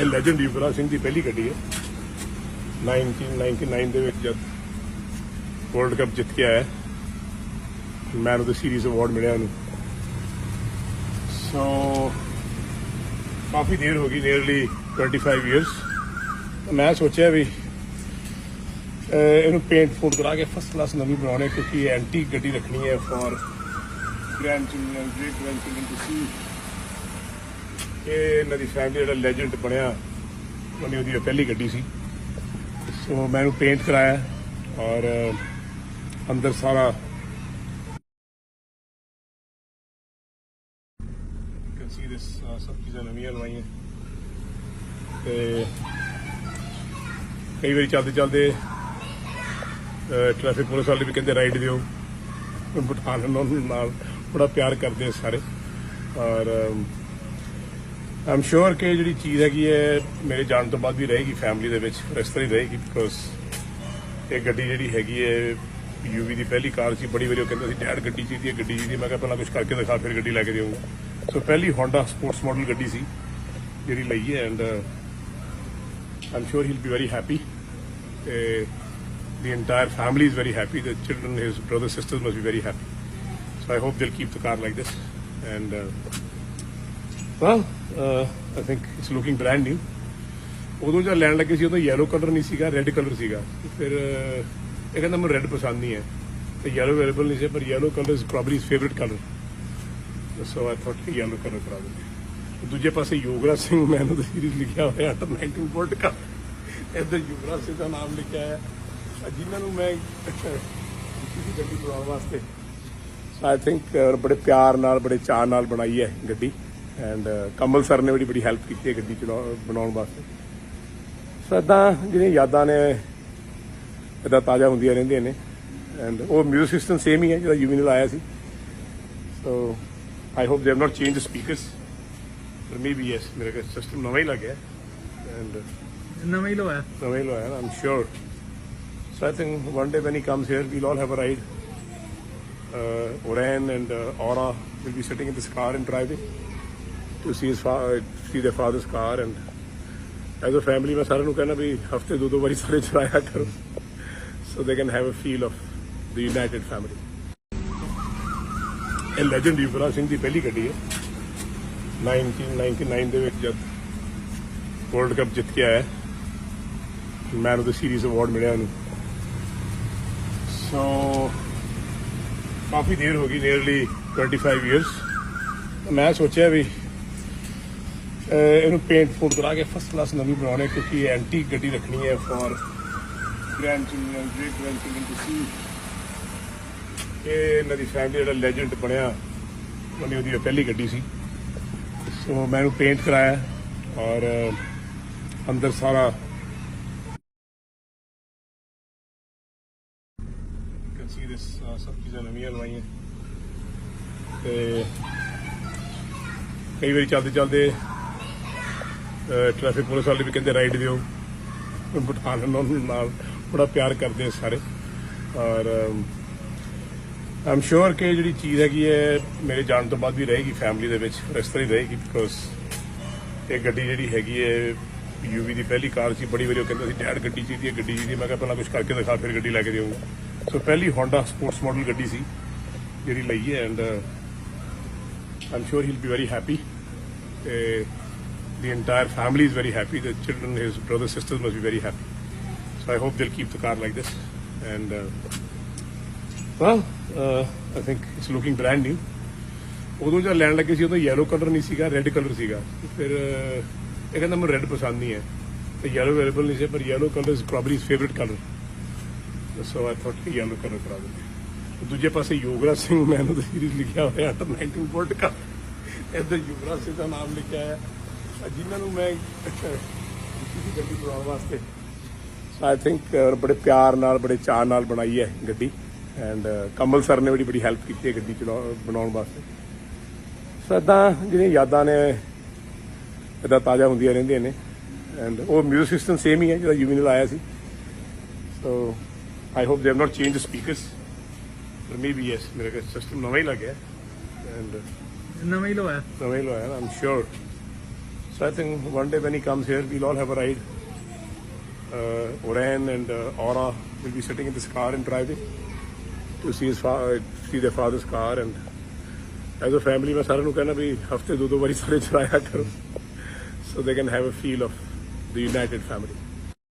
ਇਹ ਲੈਜੈਂਡ ਯੁਵਰਾਜ ਸਿੰਘ ਦੀ ਪਹਿਲੀ ਗੱਡੀ ਹੈ। 1999 ਦੇ ਵਿੱਚ ਜਦ ਵਰਲਡ ਕੱਪ ਜਿੱਤ ਕੇ ਆਇਆ man of the series award ਮਿਲਿਆ ਉਹਨੂੰ। ਸੋ ਕਾਫੀ ਦੇਰ ਹੋ ਗਈ ਨੀਅਰਲੀ 25 ਇਅਰਸ ਮੈਂ ਸੋਚਿਆ ਵੀ ਇਹਨੂੰ ਪੇਂਟ ਫੂਡ ਕਰਾ ਕੇ ਫਸਟ ਕਲਾਸ ਨਵੀਂ ਬਣਾਉਣੇ ਕਿਉਂਕਿ ਐਂਟੀ ਗੱਡੀ ਰੱਖਣੀ ਹੈ for grandchildren great grandchildren to see ਇਹ ਇਹਨਾਂ ਦੀ ਫੈਮਿਲੀ ਜਿਹੜਾ ਲੈਜੈਂਡ ਬਣਿਆ, ਉਹਨੇ ਉਹਦੀ ਪਹਿਲੀ ਗੱਡੀ ਸੀ। ਸੋ ਮੈਂ ਇਹਨੂੰ ਪੇਂਟ ਕਰਾਇਆ ਔਰ ਅੰਦਰ ਸਾਰਾ you can ਸਭ ਚੀਜ਼ਾਂ ਨਵੀਆਂ ਲਵਾਈਆਂ ਤੇ ਕਈ ਵਾਰੀ ਚੱਲਦੇ ਚੱਲਦੇ ਟ੍ਰੈਫਿਕ ਪੁਲਿਸ ਵਾਲੇ ਵੀ ਕਹਿੰਦੇ ਰਾਈਡ ਦਿਓ। ਬਿਠਾ ਲੈਣ ਨਾਲ ਬੜਾ ਪਿਆਰ ਕਰਦੇ ਸਾਰੇ। ਔਰ ਆਮ ਸ਼ੋਰ ਕਿ ਜਿਹੜੀ ਚੀਜ਼ ਹੈਗੀ ਹੈ ਮੇਰੇ ਜਾਣ ਤੋਂ ਬਾਅਦ ਵੀ ਰਹੇਗੀ ਫੈਮਿਲੀ ਦੇ ਵਿੱਚ ਇਸ ਤਰ੍ਹਾਂ ਹੀ ਰਹੇਗੀ ਬਿਕੋਜ਼ ਇਹ ਗੱਡੀ ਜਿਹੜੀ ਹੈਗੀ ਹੈ ਯੂਵੀ ਦੀ ਪਹਿਲੀ ਕਾਰ ਸੀ ਬੜੀ ਵਾਰੀ ਉਹ ਕਹਿੰਦਾ ਸੀ ਡੈਡ ਗੱਡੀ ਚਾਹੀਦੀ ਹੈ ਗੱਡੀ ਚਾਹੀਦੀ ਮੈਂ ਕਿਹਾ ਪਹਿਲਾਂ ਕੁਝ ਕਰਕੇ ਦਿਖਾ ਫਿਰ ਗੱਡੀ ਲੈ ਕੇ ਦੇਵਾਂਗਾ ਸੋ ਪਹਿਲੀ ਹੋਂਡਾ ਸਪੋਰਟਸ ਮਾਡਲ ਗੱਡੀ ਸੀ ਜਿਹੜੀ ਲਈ ਹੈ and I'm sure he will be very happy the entire family is very happy the children his brother sisters must be very happy so I hope they will keep the car like this and well I think it's looking brand new ਉਦੋਂ ਜਦ ਲੈਣ ਲੱਗੇ ਸੀ, ਉਦੋਂ yellow colour ਨਹੀਂ ਸੀਗਾ red colour ਸੀਗਾ। ਫਿਰ ਇਹ ਕਹਿੰਦਾ ਮੈਨੂੰ ਰੈੱਡ ਪਸੰਦ ਨਹੀਂ ਹੈ। ਤੇ ਯੈਲੋ ਅਵੇਲੇਬਲ ਨਹੀਂ ਸੀ, ਪਰ yellow colour is probably his favourite colour so I thought ਕਿ ਯੈਲੋ ਕਲਰ ਕਰਾ ਦਿੰਦੇ ਦੂਜੇ ਪਾਸੇ ਯੋਗਰਾਜ ਸਿੰਘ ਮੈਨੂੰ ਤਾਂ ਸੀਰੀਜ਼ ਲਿਖਿਆ ਹੋਇਆ ਅੰਡਰ 19 ਵਰਲਡ ਕੱਪ ਇੱਧਰ ਯੋਗਰਾਜ ਸਿੰਘ ਦਾ ਨਾਮ ਲਿਖਿਆ ਹੈ। ਜਿਨ੍ਹਾਂ ਨੂੰ ਮੈਂ ਕਿਸੇ ਗੱਡੀ ਬਣਾਉਣ ਵਾਸਤੇ ਆਈ ਥਿੰਕ ਬੜੇ ਪਿਆਰ ਨਾਲ, ਬੜੇ ਚਾਅ ਨਾਲ ਬਣਾਈ ਹੈ ਗੱਡੀ। ਐਂਡ ਕਮਲ ਸਰ ਨੇ ਬੜੀ ਬੜੀ ਹੈਲਪ ਕੀਤੀ ਹੈ ਗੱਡੀ ਚਲਾਉ- ਬਣਾਉਣ ਵਾਸਤੇ। ਸੋ ਏਦਾਂ ਜਿਹੜੀਆਂ ਯਾਦਾਂ ਨੇ ਇਦਾਂ ਤਾਜ਼ਾ ਹੁੰਦੀਆਂ ਰਹਿੰਦੀਆਂ ਨੇ। ਐਂਡ ਉਹ ਮਿਊਜ਼ਿਕ ਸਿਸਟਮ ਸੇਮ ਹੀ ਹੈ ਜਿਹੜਾ ਯੂਵੀ ਨੇ ਲਾਇਆ ਸੀ। So I hope they have not change the speakers ਪਰ ਮੇਬੀ ਯੈਸ ਮੇਰੇ ਕੋਲ ਸਿਸਟਮ ਨਵਾਂ ਹੀ ਲੱਗਿਆ। ਐਂਡ ਨਵਾਂ ਹੀ ਲਵਾਇਆ। ਨਵਾਂ ਹੀ ਲਵਾਇਆ I'm sure so I think one day when he comes here we'll all have a ride uh, Oren and uh, Aura will be sitting in this car and driving to see his fa- see their father's car and as a family ਮੈਂ ਸਾਰਿਆਂ ਨੂੰ ਕਹਿਣਾ ਵੀ ਹਫ਼ਤੇ ਦੋ ਦੋ ਵਾਰੀ ਸਾਰੇ ਚਲਾਇਆ ਕਰੋ। So they can have a feel of the united family. ਇਹ ਲੈਜੈਂਡ ਯੁਵਰਾਜ ਸਿੰਘ ਦੀ ਪਹਿਲੀ ਗੱਡੀ ਹੈ। 1999 ਦੇ ਵਿੱਚ ਜਦ ਵਰਲਡ ਕੱਪ ਜਿੱਤ ਕੇ ਆਇਆ man of the series award ਮਿਲਿਆ ਉਹਨੂੰ। ਸੋ ਕਾਫੀ ਦੇਰ ਹੋ ਗਈ ਨੀਅਰਲੀ 25 ਇਅਰਸ ਮੈਂ ਸੋਚਿਆ ਵੀ ਇਹਨੂੰ ਪੇਂਟ ਫੂਡ ਕਰਾ ਕੇ ਫਸਟ ਕਲਾਸ ਨਵੀਂ ਬਣਾਉਣੇ ਕਿਉਂਕਿ ਐਂਟੀ ਗੱਡੀ ਰੱਖਣੀ ਹੈ for grandchildren great grandchildren to see ਇਹ ਇਹਨਾਂ ਦੀ ਫੈਮਿਲੀ ਜਿਹੜਾ ਲੈਜੈਂਡ ਬਣਿਆ ਉਹਨੇ ਉਹਦੀ ਪਹਿਲੀ ਗੱਡੀ ਸੀ। ਸੋ ਮੈਂ ਇਹਨੂੰ ਪੇਂਟ ਕਰਾਇਆ ਔਰ ਅੰਦਰ ਸਾਰਾ You can ਸਭ ਚੀਜ਼ਾਂ ਨਵੀਆਂ ਲਵਾਈਆਂ ਤੇ ਕਈ ਵਾਰੀ ਚੱਲਦੇ ਚੱਲਦੇ ਟ੍ਰੈਫਿਕ ਪੁਲਿਸ ਵਾਲੇ ਵੀ ਕਹਿੰਦੇ ਰਾਈਡ ਦਿਓ। ਬਿਠਾ ਲੈਣ ਉਹਨਾਂ ਨਾਲ ਬੜਾ ਪਿਆਰ ਕਰਦੇ ਸਾਰੇ। ਔਰ ਆਮ ਸ਼ੋਰ ਕਿ ਜਿਹੜੀ ਚੀਜ਼ ਹੈਗੀ ਹੈ ਮੇਰੇ ਜਾਣ ਤੋਂ ਬਾਅਦ ਵੀ ਰਹੇਗੀ ਫੈਮਿਲੀ ਦੇ ਵਿੱਚ ਇਸ ਤਰ੍ਹਾਂ ਹੀ ਰਹੇਗੀ ਬਿਕੋਜ਼ ਇਹ ਗੱਡੀ ਜਿਹੜੀ ਹੈਗੀ ਹੈ ਯੂਵੀ ਦੀ ਪਹਿਲੀ ਕਾਰ ਸੀ ਬੜੀ ਵਾਰੀ ਉਹ ਕਹਿੰਦਾ ਸੀ ਡੈਡ ਗੱਡੀ ਚਾਹੀਦੀ ਹੈ ਗੱਡੀ ਚਾਹੀਦੀ ਮੈਂ ਕਿਹਾ ਪਹਿਲਾਂ ਕੁਝ ਕਰਕੇ ਦਿਖਾ ਫਿਰ ਗੱਡੀ ਲੈ ਕੇ ਦੇਵਾਂਗਾ ਸੋ ਪਹਿਲੀ ਹੋਂਡਾ ਸਪੋਰਟਸ ਮਾਡਲ ਗੱਡੀ ਸੀ ਜਿਹੜੀ ਲਈ ਹੈ and I'm he'll be very happy Uh, the entire family is very happy. The children, his brothers, sisters must be very happy. So I hope they'll keep the car like this. And uh, well, uh, I think it's looking brand new. ਉਦੋਂ ਜਦ ਲੈਣ ਲੱਗੇ ਸੀ ਉਦੋਂ yellow colour ਨਹੀਂ ਸੀਗਾ red colour ਸੀਗਾ ਫਿਰ ਇਹ ਕਹਿੰਦਾ ਮੈਨੂੰ ਰੈੱਡ ਪਸੰਦ ਨਹੀਂ ਹੈ ਤੇ ਯੈਲੋ ਅਵੇਲੇਬਲ ਨਹੀਂ ਸੀ ਪਰ yellow colour is probably his favourite colour so I thought ਕਿ ਯੈਲੋ ਕਲਰ ਕਰਾ ਦਿੰਦੇ ਦੂਜੇ ਪਾਸੇ ਯੋਗਰਾਜ ਸਿੰਘ ਮੈਨੂੰ ਤਾਂ ਸੀਰੀਜ਼ ਲਿਖਿਆ ਹੋਇਆ ਅੰਡਰ 19 ਵਰਲਡ ਕੱਪ ਇੱਧਰ ਯੋਗਰਾਜ ਸਿੰਘ ਦਾ ਨਾਮ ਲਿਖਿਆ ਹੈ ਜਿਨ੍ਹਾਂ ਨੂੰ ਮੈਂ ਕਿਸੇ ਗੱਡੀ ਬਣਾਉਣ ਵਾਸਤੇ ਆਈ ਥਿੰਕ ਬੜੇ ਪਿਆਰ ਨਾਲ ਬੜੇ ਚਾਅ ਨਾਲ ਬਣਾਈ ਹੈ ਗੱਡੀ। ਐਂਡ ਕਮਲ ਸਰ ਨੇ ਬੜੀ ਬੜੀ ਹੈਲਪ ਕੀਤੀ ਹੈ ਗੱਡੀ ਬਣਾਉਣ ਵਾਸਤੇ। ਸੋ ਏਦਾਂ ਜਿਹੜੀਆਂ ਯਾਦਾਂ ਨੇ ਇਦਾਂ ਤਾਜ਼ਾ ਹੁੰਦੀਆਂ ਰਹਿੰਦੀਆਂ ਨੇ। ਐਂਡ ਉਹ ਮਿਊਜ਼ਿਕ ਸਿਸਟਮ ਸੇਮ ਹੀ ਹੈ ਜਿਹੜਾ ਯੂਵੀ ਨੇ ਲਾਇਆ ਸੀ। So I hope they have not change the speakers ਪਰ ਮੇਬੀ ਯੈਸ ਮੇਰੇ ਕੋਲ ਸਿਸਟਮ ਨਵਾਂ ਹੀ ਲੱਗਿਆ ਐਂਡ ਨਵਾਂ ਹੀ ਲਵਾਇਆ। ਨਵਾਂ ਹੀ ਲਵਾਇਆ I'm sure So I think one day when he comes here, we'll all have a ride. Uh, Oran and uh, Aura will be sitting in this car and driving to see his see their father's car. And as a family, my सारे can be. भी हफ्ते दो so they can have a feel of the united family.